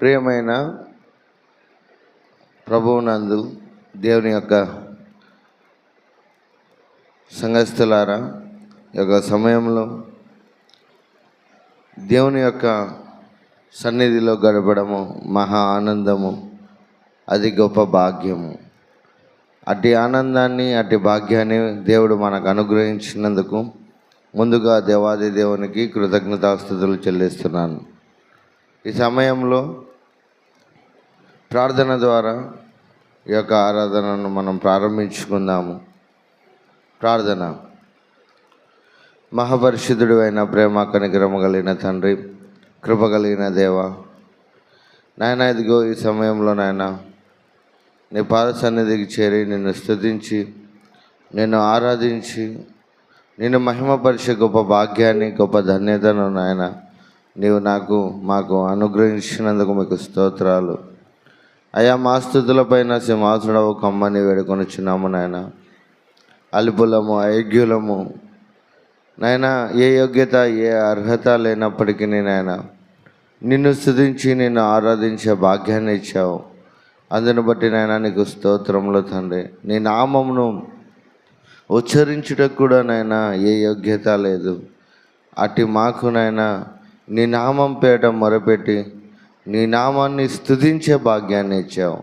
ప్రియమైన ప్రభువునందు దేవుని యొక్క సంఘస్థులారా యొక్క సమయంలో దేవుని యొక్క సన్నిధిలో గడపడము మహా ఆనందము అది గొప్ప భాగ్యము. అట్టి ఆనందాన్ని అట్టి భాగ్యాన్ని దేవుడు మనకు అనుగ్రహించినందుకు ముందుగా దేవాది దేవునికి కృతజ్ఞతాస్థుతులు చెల్లిస్తున్నాను. ఈ సమయంలో ప్రార్థన ద్వారా ఈ యొక్క ఆరాధనను మనం ప్రారంభించుకుందాము. ప్రార్థన. మహాపరిశుద్ధుడు అయిన ప్రేమ కనికరమ కలిగిన తండ్రి కృప కలిగిన దేవ నాయన ఇదిగో ఈ సమయంలో నాయన నీ పాద సన్నిధికి చేరి నిన్ను స్తుతించి నిన్ను ఆరాధించి నిన్ను మహిమపరిచే గొప్ప భాగ్యాన్ని గొప్ప ధన్యతను నాయన నీవు నాకు మాకు అనుగ్రహించినందుకు మీకు స్తోత్రాలు. అయా మా స్థుతులపైన సింహాసుడవు కమ్మని వేడుకొనిచున్నాము నాయన. అల్పులము అయోగ్యులము నాయన ఏ యోగ్యత ఏ అర్హత లేనప్పటికీ నాయన నిన్ను స్థుతించి నిన్ను ఆరాధించే భాగ్యాన్ని ఇచ్చావు. అందును బట్టి నాయన నీకు స్తోత్రంలో తండ్రి. నీ నామమును ఉచ్చరించుటకు కూడా నాయన ఏ యోగ్యత లేదు. అట్టి మాకు నాయన నీ నామం పేట మొరపెట్టి నీ నామాన్ని స్థుతించే భాగ్యాన్ని ఇచ్చావు.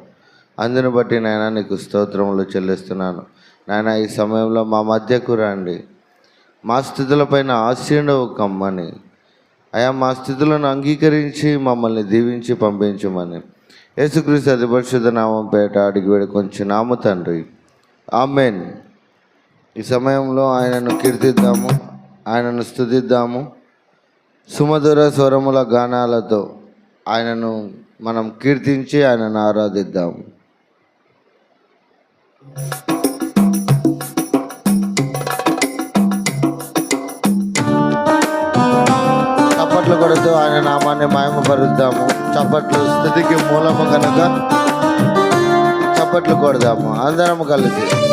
అందును బట్టి నాయన నీకు స్తోత్రములు చెల్లిస్తున్నాను. నాయన ఈ సమయంలో మా మధ్యకు రండి. మా స్థితులపైన ఆశీర్ణవు కమ్మని. అయా మా స్థితులను అంగీకరించి మమ్మల్ని దీవించి పంపించమని. యేసుక్రీస్తు అతి పరిశుద్ధ నామం పేట అడిగి వేడుకొంచి నామ తండ్రి. ఆమెన్. ఈ సమయంలో ఆయనను కీర్తిద్దాము ఆయనను స్థుతిద్దాము సుమధుర స్వరముల గానాలతో ఆయనను మనం కీర్తించి ఆయనను ఆరాధిద్దాము చప్పట్లు కొడుతూ ఆయన నామాన్ని మాయమపరుద్దాము. చప్పట్లు స్థితికి మూలము కనుక చప్పట్లు కొడదాము. అందరము కలిసి.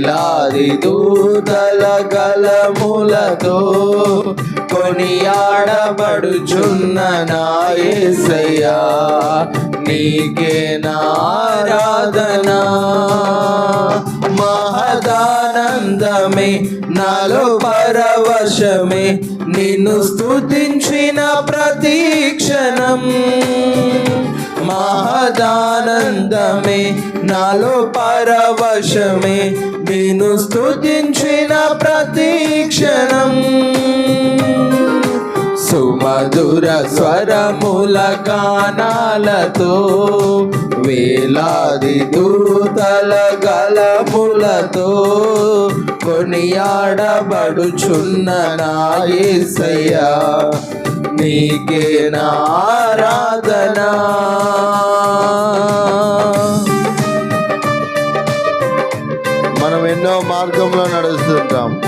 వేలాది దూతల గలములతో కొనియాడబడుచున్న నాయసయ్యా నీకే నారాధనా మహదానందమే నాలో పరవశమే నిన్ను స్తుతించిన ప్రతీక్షణం మహదానందమే నాలో పరవశమే నేను స్థుతించిన ప్రతీక్షణం సుమధుర స్వరముల గానాలతో వేలాది దూతల గలములతో కొనియాడబడుచున్న నాయసయ్యా నీకే నారాధనా మనం ఎన్నో మార్గంలో నడుస్తుంటాం.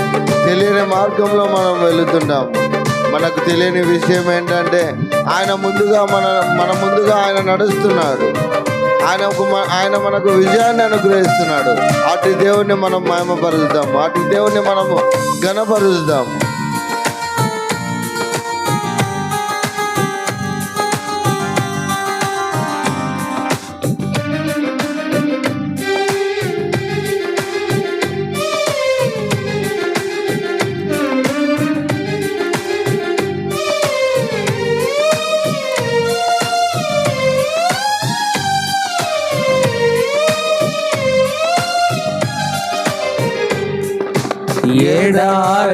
తెలియని మార్గంలో మనం వెళుతుంటాం. మనకు తెలియని విషయం ఏంటంటే ఆయన ముందుగా మన మన ముందుగా ఆయన నడుస్తున్నాడు. ఆయనకు ఆయన మనకు విజయాన్ని అనుగ్రహిస్తున్నాడు. అటు దేవుణ్ణి మనం మహిమపరుస్తాం. అటు దేవుణ్ణి మనము ఘనపరుస్తాం.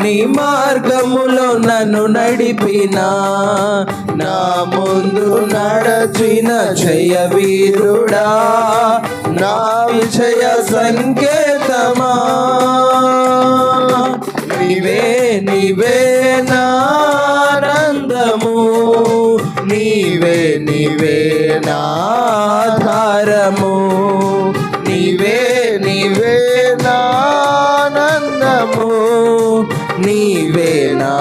నీ మార్గములో నన్ను నడిపిన నా ముందు నడచిన జయ వీరుడా నా విజయ సంకేతమా? నీవే నీవే నానందము నీవే నీవే నాధారము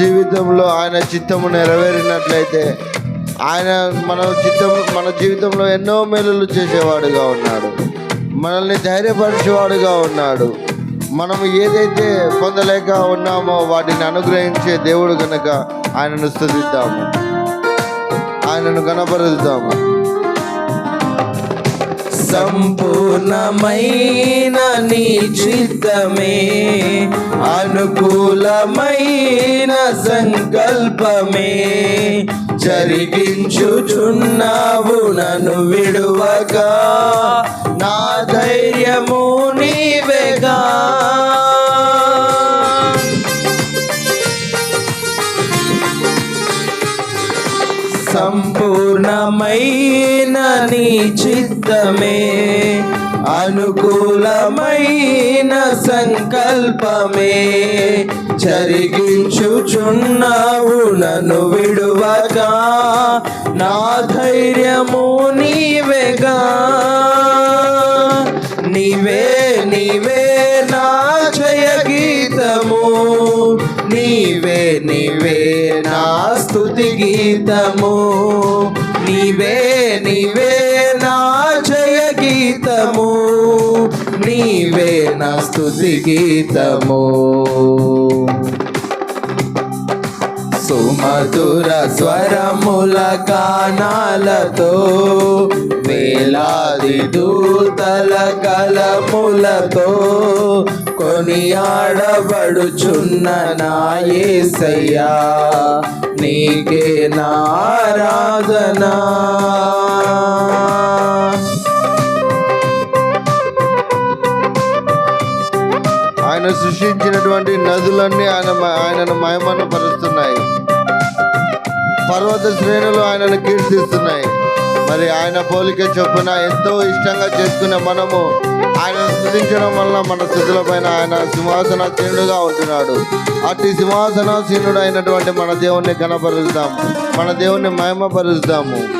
జీవితంలో ఆయన చిత్తము నెరవేరినట్లయితే ఆయన మన చిత్తం మన జీవితంలో ఎన్నో మేలులు చేసేవాడుగా ఉన్నాడు. మనల్ని ధైర్యపరిచేవాడుగా ఉన్నాడు. మనం ఏదైతే పొందలేక ఉన్నామో వాటిని అనుగ్రహించే దేవుడు కనుక ఆయనను స్థుతిద్దాము. ఆయనను కనపరుద్దాము సంపూర్ణమైన నీ చిత్తమే అనుకూలమైన సంకల్పమే. జరిగించుచున్నావు నన్ను విడువగా నా ధైర్యము నీవేగా. సంపూర్ణమై నీ చిత్తమే అనుకూలమైన సంకల్పమే. జరిగించుచున్నావు నన్ను విడువగా నా ధైర్యము నీవేగా. నీవే నీవే నా జయ గీతము నీవే నీవే నా స్తుతి గీతము. నీవే నీవే నీవే నా స్థుతి గీతము. సుమధుర స్వరముల గానాలతో వేలాది దూతల కలములతో కొనియాడబడుచున్న నా యేసయ్యా నీకే నారాధనా ఆయన సృష్టించినటువంటి నదులన్నీ ఆయన ఆయనను మహిమను పరుస్తున్నాయి పర్వత శ్రేణులు ఆయనను కీర్తిస్తున్నాయి. మరి ఆయన పోలిక చొప్పున ఎంతో ఇష్టంగా చేసుకునే మనము ఆయనను స్థుతించడం వల్ల మన స్థుతుల పైన ఆయన సింహాసనాసీనుడుగా ఉంటున్నాడు. అట్టి సింహాసనాసీనుడు అయినటువంటి మన దేవుణ్ణి కనపరుస్తాము మన దేవుణ్ణి మహిమపరుస్తాము.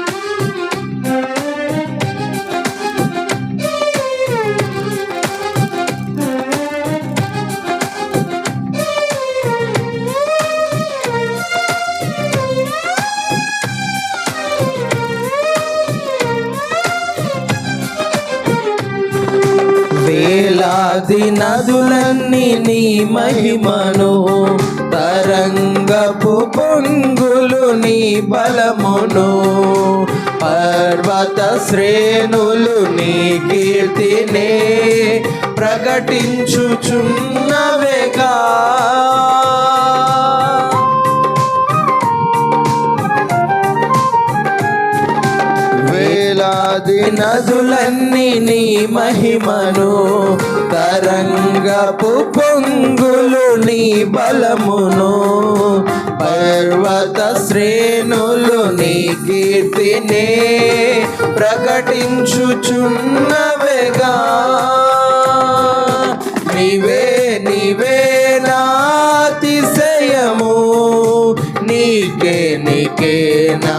వేలాది నదులన్నీ నీ మహిమను. తరంగపు పొంగులు నీ బలమును. పర్వత శ్రేణులు నీ కీర్తినే ప్రకటించుచున్నవేగా. నదులన్నీ నీ మహిమను తరంగపు పొంగులు నీ బలమును పర్వత శ్రేణులు నీ కీర్తినే ప్రకటించుచున్నవేగా నీవే నీవే నాతిశయము నీకే నీకే నా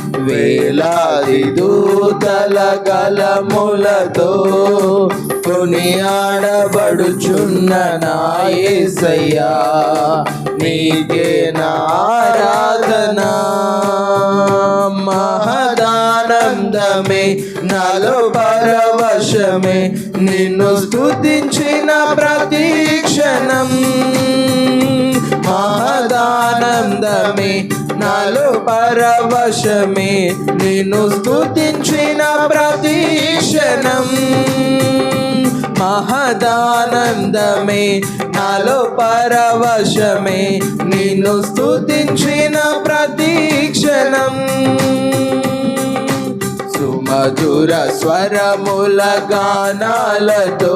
వేలాది దూతల గలములతో కొనియాడబడుచున్న నాయసయ్యా నీకే నారాధనా. మహదానందమే నాలో పరవశమే నిన్ను స్థుతించిన ప్రతీక్షణం మహదానందమే నాలో పరవశమే నేను స్థుతించిన ప్రతి క్షణం. మహదానందమే నాలో పరవశమే నిన్ను స్థుతించిన ప్రతి క్షణం. సుమధుర స్వరముల గానాలతో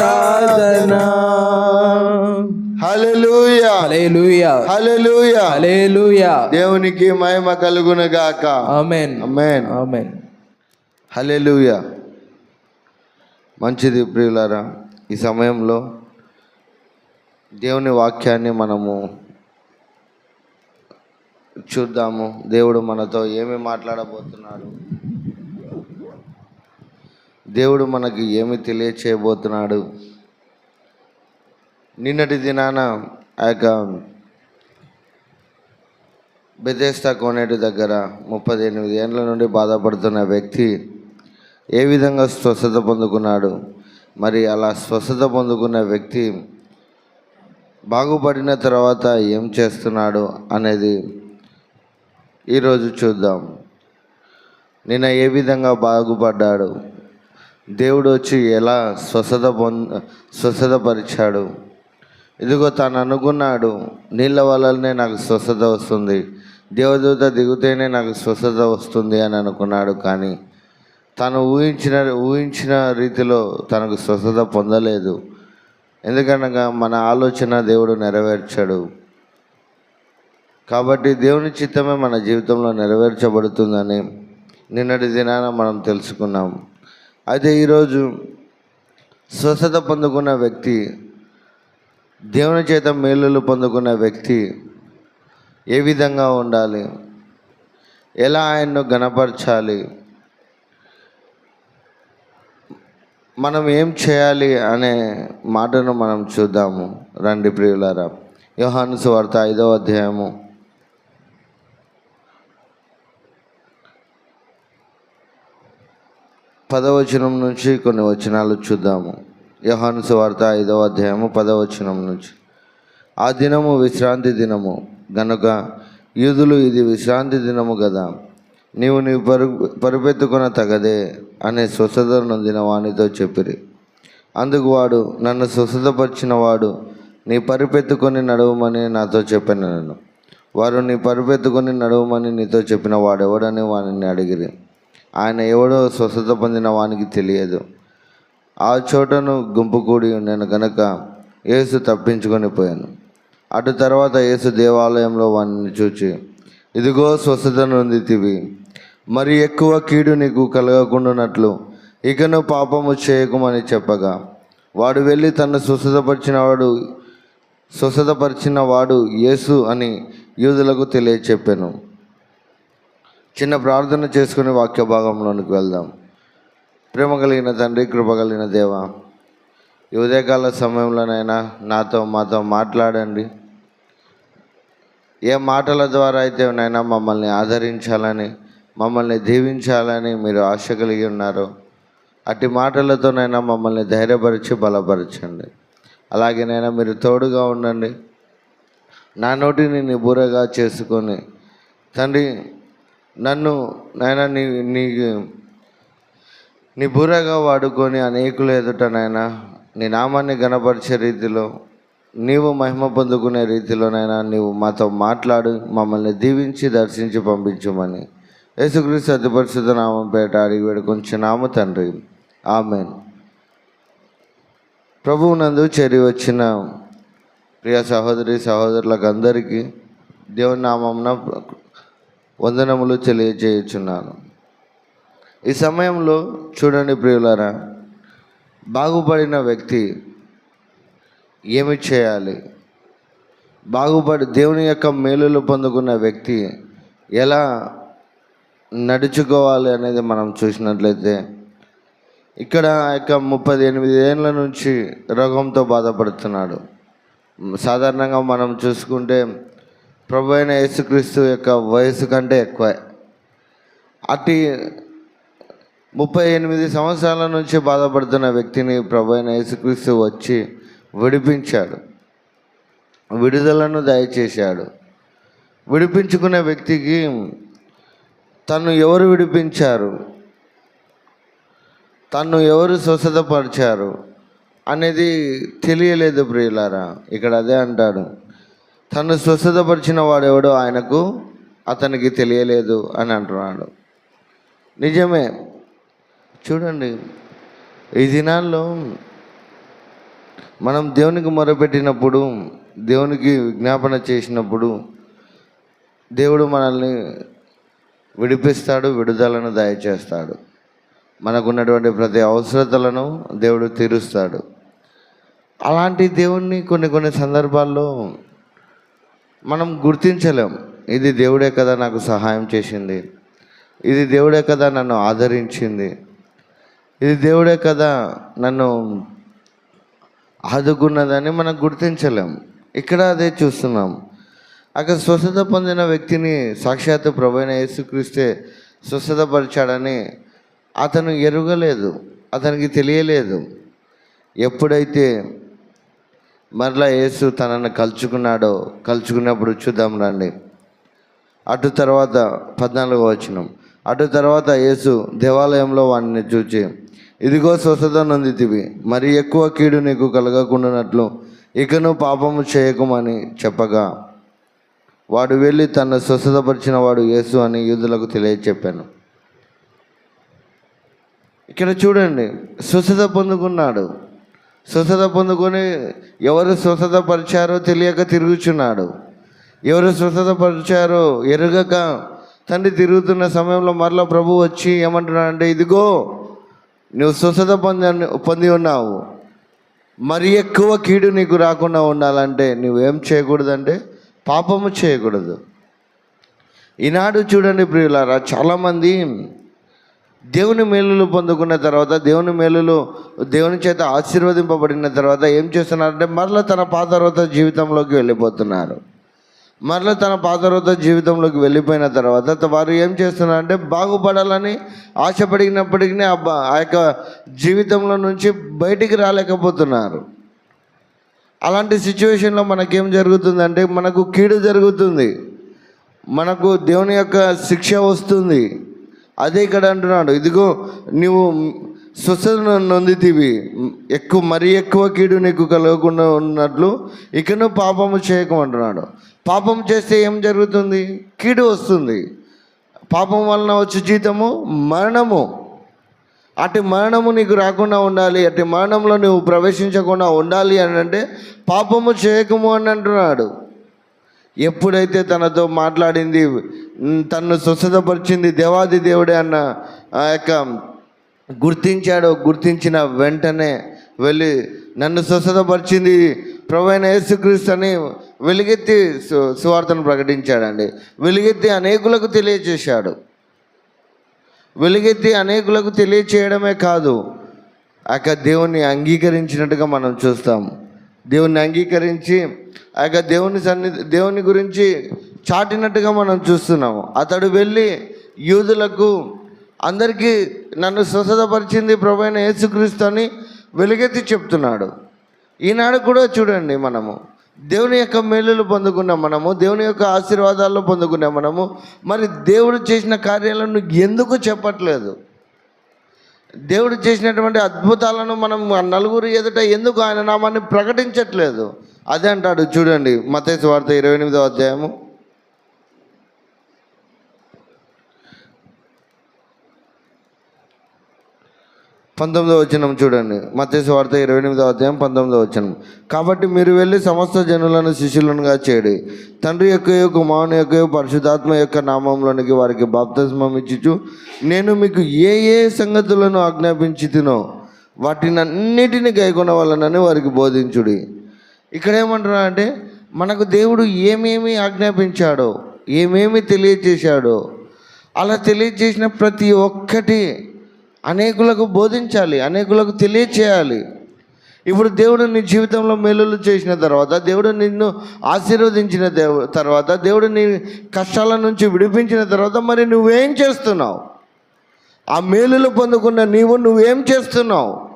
దేవునికి మహిమ కలుగును గాక. ఆమేన్. ఆమేన్. ఆమేన్. హల్లెలూయా. మంచిది ప్రియులారా ఈ సమయంలో దేవుని వాక్యాన్ని మనము చూద్దాము. దేవుడు మనతో ఏమి మాట్లాడబోతున్నాడు దేవుడు మనకి ఏమి తెలియచేయబోతున్నాడు? నిన్నటి దినాన ఆ యొక్క బెదేస్తా కోనేటి దగ్గర ముప్పై ఎనిమిది ఏళ్ళ నుండి బాధపడుతున్న వ్యక్తి ఏ విధంగా స్వస్థత పొందుకున్నాడు? మరి అలా స్వస్థత పొందుకున్న వ్యక్తి బాగుపడిన తర్వాత ఏం చేస్తున్నాడు అనేది ఈరోజు చూద్దాం. నిన్న ఏ విధంగా బాగుపడ్డాడు? దేవుడు వచ్చి ఎలా స్వస్థత పొంద స్వస్థతపరిచాడు ఇదిగో తాను అనుకున్నాడు నీళ్ళ వల్లనే నాకు స్వస్థత వస్తుంది దేవదూత దిగుతేనే నాకు స్వస్థత వస్తుంది అని అనుకున్నాడు. కానీ తను ఊహించిన ఊహించిన రీతిలో తనకు స్వస్థత పొందలేదు. ఎందుకనగా మన ఆలోచన దేవుడు నెరవేర్చాడు. కాబట్టి దేవుని చిత్తమే మన జీవితంలో నెరవేర్చబడుతుందని నిన్నటి దినాన మనం తెలుసుకున్నాం. అయితే ఈరోజు స్వస్థత పొందుకున్న వ్యక్తి దేవుని చేత మేలులు పొందుకున్న వ్యక్తి ఏ విధంగా ఉండాలి? ఎలా ఆయన్ను గణపరచాలి? మనం ఏం చేయాలి అనే మాటను మనం చూద్దాము. రండి ప్రియులారా. యోహాను సువార్త ఐదవ అధ్యాయము. పదవచనం నుంచి కొన్ని వచనాలు చూద్దాము. యోహాను సువార్త ఐదవ అధ్యాయము పదవచనం నుంచి. ఆ దినము విశ్రాంతి దినము. గనుక యూదులు ఇది విశ్రాంతి దినము కదా నీవు నీ పరు పరిపెత్తుకున్న తగదే అనే స్వస్థత నొందిన వానితో చెప్పిరి. అందుకు వాడు నన్ను స్వస్థతపరిచిన వాడు నీ పరిపెత్తుకొని నడవమని నాతో చెప్పాను నేను వారు నీ పరిపెత్తుకొని నడవమని నీతో చెప్పిన వాడెవడని వానిని అడిగిరి. ఆయన ఎవడో స్వస్థత పొందిన వానికి తెలియదు. ఆ చోటను గుంపు కూడి ఉండను కనుక యేసు తప్పించుకొని పోయాను. అటు తర్వాత యేసు దేవాలయంలో వాడిని చూచి ఇదిగో స్వస్థతను ఉంది తివి మరి ఎక్కువ కీడు నీకు కలగకుండానట్లు ఇకను పాపము చేయకుమని చెప్పగా వాడు వెళ్ళి తను స్వస్థతపరిచిన వాడు స్వస్థతపరిచిన వాడు యేసు అని యూదులకు తెలియచెప్పాను. చిన్న ప్రార్థన చేసుకుని వాక్య భాగంలోనికి వెళ్దాం. ప్రేమ కలిగిన తండ్రి కృప కలిగిన దేవ ఈ ఉదయకాల సమయంలోనైనా నాతో మాతో మాట్లాడండి. ఏ మాటల ద్వారా అయితే నైనా మమ్మల్ని ఆదరించాలని మమ్మల్ని దీవించాలని మీరు ఆశ కలిగి ఉన్నారో అట్టి మాటలతోనైనా మమ్మల్ని ధైర్యపరిచి బలపరచండి. అలాగేనైనా మీరు తోడుగా ఉండండి. నా నోటిని నిబురగా చేసుకొని తండ్రి నన్ను నాయన నీ నీ నీ బూరగా వాడుకొని అనేకులు ఎదుట నాయన నీ నామాన్ని గణపరిచే రీతిలో నీవు మహిమ పొందుకునే రీతిలోనైనా నీవు మాతో మాట్లాడు మమ్మల్ని దీవించి దర్శించి పంపించమని యేసుక్రీస్తు అతిపరిశుద్ధ నామం పేట అడిగి వేడుకొంచున్నాము తండ్రి. ఆమెన్. ప్రభువు నందు చేరి వచ్చిన ప్రియ సహోదరి సహోదరులకు అందరికీ దేవుని నామంన వందనములు తెలియజేయుచున్నాను ఈ సమయంలో చూడండి ప్రియులారా బాగుపడిన వ్యక్తి ఏమి చేయాలి? బాగుపడి దేవుని యొక్క మేలులు పొందుకున్న వ్యక్తి ఎలా నడుచుకోవాలి అనేది మనం చూసినట్లయితే ఇక్కడ యొక్క ముప్పది ఎనిమిది ఏళ్ళ నుంచి రోగంతో బాధపడుతున్నాడు. సాధారణంగా మనం చూసుకుంటే ప్రభు అయిన యేసుక్రీస్తు యొక్క వయసు కంటే ఎక్కువ. అతి ముప్పై ఎనిమిది సంవత్సరాల నుంచి బాధపడుతున్న వ్యక్తిని ప్రభు అయిన యేసుక్రీస్తు వచ్చి విడిపించాడు. విడుదలను దయచేశాడు. విడిపించుకునే వ్యక్తికి తను ఎవరు విడిపించారు? తను ఎవరు స్వస్థతపరిచారు? అనేది తెలియలేదు ప్రియులారా. ఇక్కడ అదే అంటాడు. తను స్వస్థతపరిచిన వాడెవడో ఆయనకు అతనికి తెలియలేదు అని అంటున్నాడు. నిజమే. చూడండి ఈ దినాల్లో మనం దేవునికి మొరపెట్టినప్పుడు దేవునికి విజ్ఞాపన చేసినప్పుడు దేవుడు మనల్ని విడిపిస్తాడు విడుదలను దయచేస్తాడు. మనకున్నటువంటి ప్రతి అవసరతలను దేవుడు తీరుస్తాడు. అలాంటి దేవుణ్ణి కొన్ని కొన్ని సందర్భాల్లో మనం గుర్తించలేం. ఇది దేవుడే కదా నాకు సహాయం చేసింది. ఇది దేవుడే కదా నన్ను ఆదరించింది. ఇది దేవుడే కదా నన్ను ఆదుకున్నదని మనం గుర్తించలేం. ఇక్కడ అదే చూస్తున్నాం. అక్కడ స్వస్థత పొందిన వ్యక్తిని సాక్షాత్తు ప్రభైన యేసుక్రీస్తే స్వస్థతపరిచాడని అతను ఎరుగలేదు. అతనికి తెలియలేదు. ఎప్పుడైతే మరలా యేసు తనను కలుచుకున్నాడో కలుచుకున్నప్పుడు చూద్దాం రండి. అటు తర్వాత పద్నాలుగో వచనం. అటు తర్వాత యేసు దేవాలయంలో వాడిని చూచి ఇదిగో స్వస్థత నొందితివి మరి ఎక్కువ కీడు నీకు కలగకుండానట్లు ఇకను పాపము చేయకమని చెప్పగా. వాడు వెళ్ళి తన స్వస్థతపరిచిన వాడు యేసు అని యూదులకు తెలియచెప్పాను. ఇక్కడ చూడండి స్వస్థత పొందుకున్నాడు. స్వస్థత పొందుకొని ఎవరు స్వస్థత పరిచారో తెలియక తిరుగుచున్నాడు. ఎవరు స్వస్థత పరిచారో ఎరగక తండ్రి తిరుగుతున్న సమయంలో మరలా ప్రభు వచ్చి ఏమంటున్నాడంటే ఇదిగో నువ్వు స్వస్థత పొంది పొంది ఉన్నావు. మరి ఎక్కువ కీడు నీకు రాకుండా ఉండాలంటే నువ్వేం చేయకూడదంటే పాపము చేయకూడదు. ఈనాడు చూడండి ప్రియులారా చాలామంది దేవుని మేలులు పొందుకున్న తర్వాత దేవుని మేలులు దేవుని చేత ఆశీర్వదింపబడిన తర్వాత ఏం చేస్తున్నారంటే మరలా తన పాతరోత జీవితంలోకి వెళ్ళిపోతున్నారు. మరలా తన పాతరోత జీవితంలోకి వెళ్ళిపోయిన తర్వాత వారు ఏం చేస్తున్నారంటే బాగుపడాలని ఆశపడినప్పటికీ ఆ ఆ యొక్క జీవితంలో నుంచి బయటికి రాలేకపోతున్నారు. అలాంటి సిచ్యువేషన్లో మనకేం జరుగుతుందంటే మనకు కీడు జరుగుతుంది. మనకు దేవుని యొక్క శిక్ష వస్తుంది. అదే ఇక్కడ అంటున్నాడు ఇదిగో నువ్వు స్వస్థతను నొందితివి. ఎక్కువ మరీ ఎక్కువ కీడు నీకు కలగకుండా ఉన్నట్లు ఇకను పాపము చేయకమంటున్నాడు పాపం చేస్తే ఏం జరుగుతుంది? కీడు వస్తుంది. పాపం వలన వచ్చే జీతము మరణము. అటు మరణము నీకు రాకుండా ఉండాలి అటు మరణంలో నువ్వు ప్రవేశించకుండా ఉండాలి అని అంటే పాపము చేయకము అని అంటున్నాడు. ఎప్పుడైతే తనతో మాట్లాడింది తను స్వస్థతపరిచింది దేవాది దేవుడే అన్న ఆ యొక్క గుర్తించాడు గుర్తించిన వెంటనే వెళ్ళి నన్ను స్వస్థతపరిచింది ప్రవైన యేసుక్రీస్తు అని వెలుగెత్తి సు- సువార్తను ప్రకటించాడండి. వెలుగెత్తి అనేకులకు తెలియజేశాడు వెలుగెత్తి అనేకులకు తెలియచేయడమే కాదు ఆ యొక్క దేవుణ్ణి అంగీకరించినట్టుగా మనం చూస్తాం. దేవుణ్ణి అంగీకరించి ఆ యొక్క దేవుని సన్నిధి దేవుని గురించి చాటినట్టుగా మనం చూస్తున్నాము. అతడు వెళ్ళి యూదులకు అందరికీ నన్ను స్వస్థతపరిచింది ప్రభు అయిన యేసుక్రీస్తు అని వెలుగెత్తి చెప్తున్నాడు. ఈనాడు కూడా చూడండి మనము. దేవుని యొక్క మేలులు పొందుకున్నాం మనము. దేవుని యొక్క ఆశీర్వాదాలు పొందుకున్నాం మనము. మరి దేవుడు చేసిన కార్యాలను ఎందుకు చెప్పట్లేదు? దేవుడు చేసినటువంటి అద్భుతాలను మనం నలుగురు ఎదుట ఎందుకు ఆయన నామాన్ని ప్రకటించట్లేదు? అదే అంటాడు చూడండి మతేసు వార్త ఇరవై ఎనిమిదో అధ్యాయము. పంతొమ్మిదో వచనం చూడండి. మత్స్య వార్త ఇరవై ఎనిమిదో అధ్యాయం పంతొమ్మిదో వచనం. కాబట్టి మీరు వెళ్ళి సమస్త జనులను శిష్యులనుగా చేయండి తండ్రి యొక్క కుమారుని యొక్క పరిశుధాత్మ యొక్క నామంలోనికి వారికి బాప్తిస్మం ఇచ్చుచు. నేను మీకు ఏ ఏ సంగతులను ఆజ్ఞాపించి తినో వాటిని అన్నిటిని గైకొన వాళ్ళనని వారికి బోధించుడి. ఇక్కడ ఏమంటున్నా అంటే మనకు దేవుడు ఏమేమి ఆజ్ఞాపించాడో ఏమేమి తెలియచేశాడో అలా తెలియచేసిన ప్రతి ఒక్కటి అనేకులకు బోధించాలి అనేకులకు తెలియచేయాలి. ఇప్పుడు దేవుడు నీ జీవితంలో మేలులు చేసిన తర్వాత దేవుడు నిన్ను ఆశీర్వదించిన దేవు తర్వాత దేవుడు నీ కష్టాల నుంచి విడిపించిన తర్వాత మరి నువ్వేం చేస్తున్నావు? ఆ మేలులు పొందుకున్న నీవు నువ్వేం చేస్తున్నావు?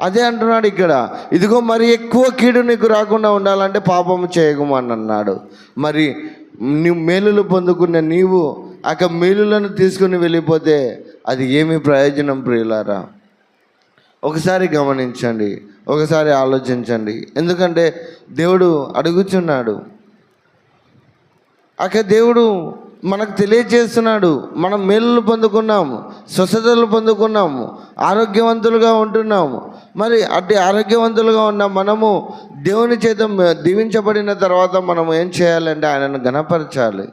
అదే అంటున్నాడు ఇక్కడ ఇదిగో మరి ఎక్కువ కీడు నీకు రాకుండా ఉండాలంటే పాపము చేయకమని అన్నాడు. మరి నువ్వు మేలులు పొందుకున్న నీవు ఆ మేలులను తీసుకుని వెళ్ళిపోతే అది ఏమి ప్రయోజనం ప్రియులారా? ఒకసారి గమనించండి ఒకసారి ఆలోచించండి. ఎందుకంటే దేవుడు అడుగుచున్నాడు. అక్కడ దేవుడు మనకు తెలియజేస్తున్నాడు మనం మేలులు పొందుకున్నాము స్వస్థతలు పొందుకున్నాము ఆరోగ్యవంతులుగా ఉంటున్నాము. మరి అట్టి ఆరోగ్యవంతులుగా ఉన్న మనము దేవుని చేత దీవించబడిన తర్వాత మనం ఏం చేయాలంటే ఆయనను గణపరచాలి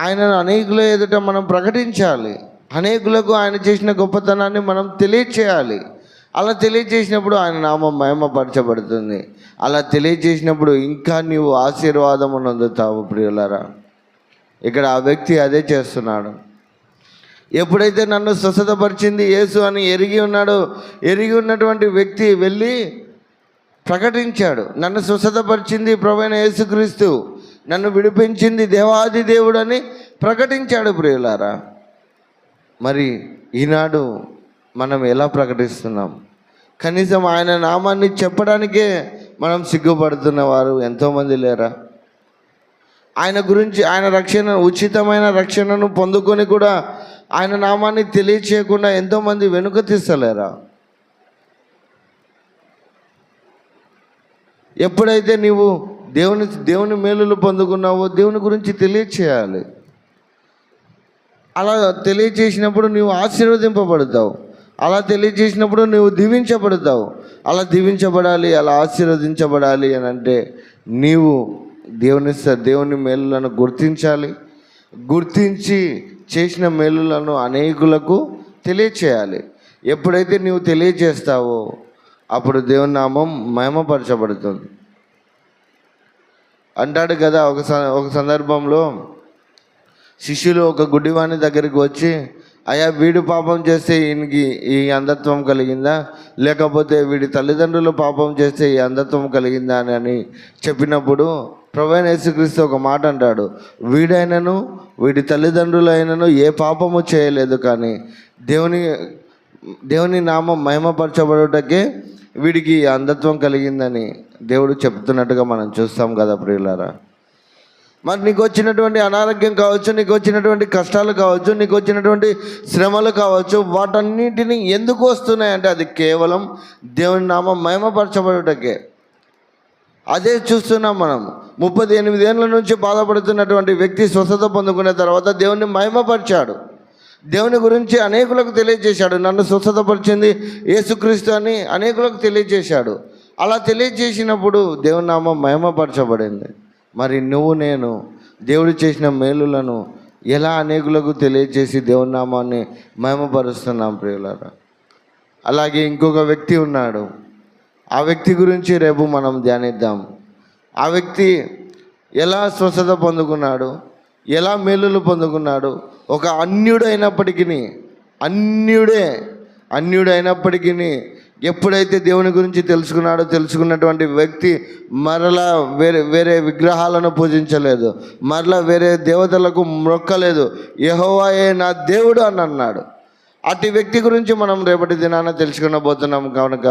ఆయనను అనేకుల ఎదుట మనం ప్రకటించాలి. అనేకులకు ఆయన చేసిన గొప్పతనాన్ని మనం తెలియచేయాలి. అలా తెలియజేసినప్పుడు ఆయన నామం మహిమపరచబడుతుంది. అలా తెలియజేసినప్పుడు ఇంకా నీవు ఆశీర్వాదం అందుతావు ప్రియులరా. ఇక్కడ ఆ వ్యక్తి అదే చేస్తున్నాడు. ఎప్పుడైతే నన్ను స్వస్థతపరిచింది యేసు అని ఎరిగి ఉన్నాడో ఎరిగి ఉన్నటువంటి వ్యక్తి వెళ్ళి ప్రకటించాడు. నన్ను స్వస్థతపరిచింది ప్రభైన యేసుక్రీస్తు. నన్ను విడిపించింది దేవాది దేవుడు అని ప్రకటించాడు ప్రియులారా. మరి ఈనాడు మనం ఎలా ప్రకటిస్తున్నాం? కనీసం ఆయన నామాన్ని చెప్పడానికే మనం సిగ్గుపడుతున్న వారు ఎంతోమంది లేరా? ఆయన గురించి ఆయన రక్షణ ఉచితమైన రక్షణను పొందుకొని కూడా ఆయన నామాన్ని తెలియచేయకుండా ఎంతోమంది వెనుక తీస్తలేరా? ఎప్పుడైతే నీవు దేవుని దేవుని మేలులు పొందుకున్నావో దేవుని గురించి తెలియచేయాలి. అలా తెలియచేసినప్పుడు నీవు ఆశీర్వదింపబడతావు. అలా తెలియచేసినప్పుడు నువ్వు దీవించబడతావు. అలా దీవించబడాలి అలా ఆశీర్వదించబడాలి అని అంటే నీవు దేవుని దేవుని మేలులను గుర్తించాలి. గుర్తించి చేసిన మేలులను అనేకులకు తెలియచేయాలి. ఎప్పుడైతే నీవు తెలియచేస్తావో అప్పుడు దేవుని నామం మహిమపరచబడుతుంది. అంటాడు కదా ఒక స- ఒక సందర్భంలో శిష్యులు ఒక గుడ్డివాని దగ్గరికి వచ్చి అయ్యా వీడు పాపం చేస్తే ఈయనకి ఈ అంధత్వం కలిగిందా? లేకపోతే వీడి తల్లిదండ్రులు పాపం చేస్తే ఈ అంధత్వం కలిగిందా? అని అని చెప్పినప్పుడు ప్రభైన యేసుక్రీస్తు ఒక మాట అంటాడు వీడైనను వీడి తల్లిదండ్రులైనను ఏ పాపము చేయలేదు కానీ దేవుని దేవుని నామం మహిమపరచబడుటకే వీడికి అంధత్వం కలిగిందని దేవుడు చెప్తున్నట్టుగా మనం చూస్తాం కదా ప్రియులారా. మరి నీకు వచ్చినటువంటి అనారోగ్యం కావచ్చు నీకు వచ్చినటువంటి కష్టాలు కావచ్చు నీకు వచ్చినటువంటి శ్రమలు కావచ్చు వాటన్నిటిని ఎందుకు వస్తున్నాయంటే అది కేవలం దేవుని నామం మహిమపరచబడుటకే. అదే చూస్తున్నాం మనం. ముప్పది ఎనిమిది ఏళ్ళ నుంచి బాధపడుతున్నటువంటి వ్యక్తి స్వస్థత పొందుకున్న తర్వాత దేవుని మహిమపరిచాడు. దేవుని గురించి అనేకులకు తెలియజేశాడు. నన్ను స్వస్థతపరిచింది యేసుక్రీస్తు అని అనేకులకు తెలియజేశాడు. అలా తెలియజేసినప్పుడు దేవుని నామం మహిమపరచబడింది. మరి నువ్వు నేను దేవుడు చేసిన మేలులను ఎలా అనేకులకు తెలియజేసి దేవుని నామాన్ని మహిమపరుస్తున్నాం ప్రియులారా. అలాగే ఇంకొక వ్యక్తి ఉన్నాడు. ఆ వ్యక్తి గురించి రేపు మనం ధ్యానిద్దాం. ఆ వ్యక్తి ఎలా స్వస్థత పొందుకున్నాడు? ఎలా మేలులు పొందుకున్నాడు? ఒక అన్యుడైనప్పటికీ అన్యుడే అన్యుడైనప్పటికీ ఎప్పుడైతే దేవుని గురించి తెలుసుకున్నాడో తెలుసుకున్నటువంటి వ్యక్తి మరలా వేరే వేరే విగ్రహాలను పూజించలేదు. మరలా వేరే దేవతలకు మొక్కలేదు. యహోవాయే నా దేవుడు అని అన్నాడు. అటు వ్యక్తి గురించి మనం రేపటి దినాన తెలుసుకునబోతున్నాం. కనుక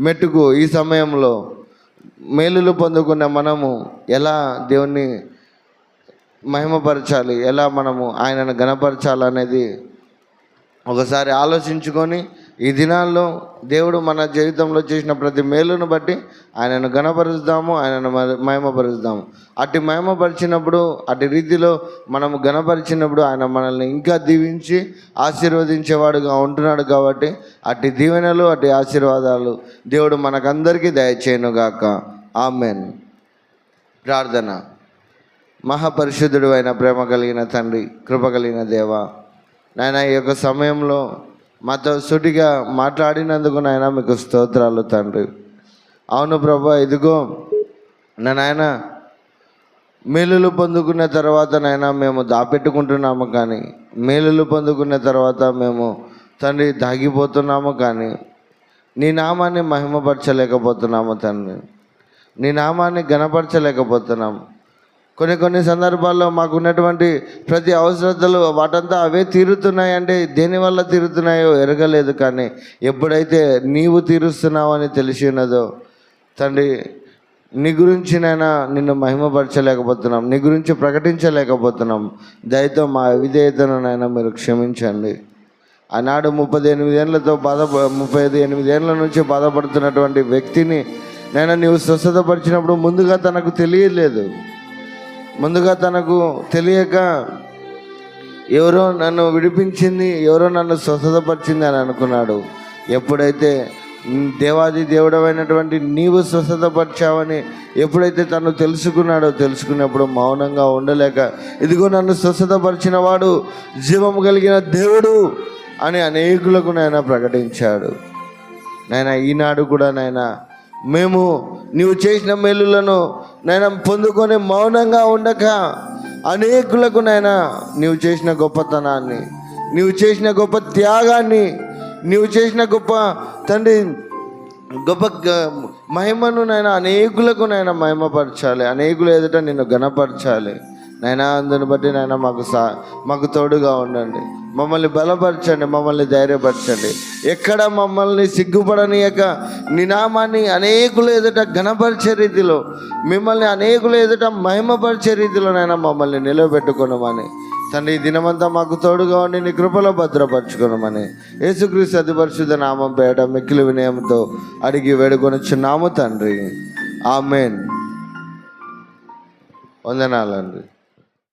మెట్టుకు ఈ సమయంలో మేలులు పొందుకున్న మనము ఎలా దేవుణ్ణి మహిమపరచాలి? ఎలా మనము ఆయనను గణపరచాలనేది ఒకసారి ఆలోచించుకొని ఈ దినాల్లో దేవుడు మన జీవితంలో చేసిన ప్రతి మేలును బట్టి ఆయనను గణపరుస్తాము ఆయనను మ- మహిమపరుస్తాము. అటు మహిమపరిచినప్పుడు అటు రీతిలో మనము గణపరిచినప్పుడు ఆయన మనల్ని ఇంకా దీవించి ఆశీర్వదించేవాడుగా ఉంటున్నాడు కాబట్టి అటు దీవెనలు అటు ఆశీర్వాదాలు దేవుడు మనకందరికీ దయచేయనుగాక. ఆమెన్. ప్రార్థన. మహాపరిశుద్ధుడు అయిన ప్రేమ కలిగిన తండ్రి కృప కలిగిన దేవ నాయన ఈ యొక్క సమయంలో మాతో సుటిగా మాట్లాడినందుకు నాయన మీకు స్తోత్రాలు తండ్రి. అవును ప్రభా ఇదిగో నా నాయన మేలులు పొందుకున్న తర్వాత నాయన మేము దాపెట్టుకుంటున్నాము కానీ మేలులు పొందుకున్న తర్వాత మేము తండ్రి దాగిపోతున్నాము కానీ నీ నామాన్ని మహిమపరచలేకపోతున్నాము తండ్రి. నీ నామాన్ని గణపరచలేకపోతున్నాము కొన్ని కొన్ని సందర్భాల్లో మాకు ఉన్నటువంటి ప్రతి అవసరతలు వాటంతా అవే తీరుతున్నాయంటే దేనివల్ల తీరుతున్నాయో ఎరగలేదు కానీ ఎప్పుడైతే నీవు తీరుస్తున్నావని తెలిసి ఉన్నదో తండ్రి నీ గురించినైనా నిన్ను మహిమపరచలేకపోతున్నాం నీ గురించి ప్రకటించలేకపోతున్నాం. దయతో మా విధేయతనైనా మీరు క్షమించండి. ఆనాడు ముప్పై ఎనిమిది ఏళ్ళతో బాధ ముప్పై ఐదు ఎనిమిది ఏళ్ళ నుంచి బాధపడుతున్నటువంటి వ్యక్తిని నేను నీవు స్వస్థతపరిచినప్పుడు ముందుగా తనకు తెలియలేదు. ముందుగా తనకు తెలియక ఎవరో నన్ను విడిపించింది ఎవరో నన్ను స్వస్థతపరిచింది అని అనుకున్నాడు. ఎప్పుడైతే దేవాది దేవుడమైనటువంటి నీవు స్వస్థతపరిచావని ఎప్పుడైతే తను తెలుసుకున్నాడో తెలుసుకున్నప్పుడు మౌనంగా ఉండలేక ఇదిగో నన్ను స్వస్థతపరిచిన వాడు జీవం కలిగిన దేవుడు అని అనేకులకు నాయన ప్రకటించాడు. నాయన ఈనాడు కూడా నాయన మేము నీవు చేసిన మేలులను నాయన పొందుకొని మౌనంగా ఉండక అనేకులకు నాయన నీవు చేసిన గొప్పతనాన్ని నీవు చేసిన గొప్ప త్యాగాన్ని నీవు చేసిన గొప్ప తండ్రి గొప్ప గ- మహిమను నాయన అనేకులకు నాయన మహిమపరచాలి. అనేకులు ఎదుట నిన్ను ఘనపరచాలి. నైనా అందుని బట్టి నాయన మాకు సా మాకు తోడుగా ఉండండి. మమ్మల్ని బలపరచండి మమ్మల్ని ధైర్యపరచండి. ఎక్కడ మమ్మల్ని సిగ్గుపడనీయక నినామాన్ని అనేకులు ఎదుట ఘనపరిచే రీతిలో మిమ్మల్ని అనేకులు ఎదుట మహిమపరిచే రీతిలోనైనా మమ్మల్ని నిలబెట్టుకున్నామని. తండ్రి దినమంతా మాకు తోడుగా ఉండి నీ కృపలో భద్రపరచుకున్నామని. యేసుక్రీస్తు అతి పరిశుద్ధ నామం పేట మిక్కిలి వినయంతో అడిగి వేడుకొనిచ్చున్నాము తండ్రి. ఆమెన్. వందనాలండి.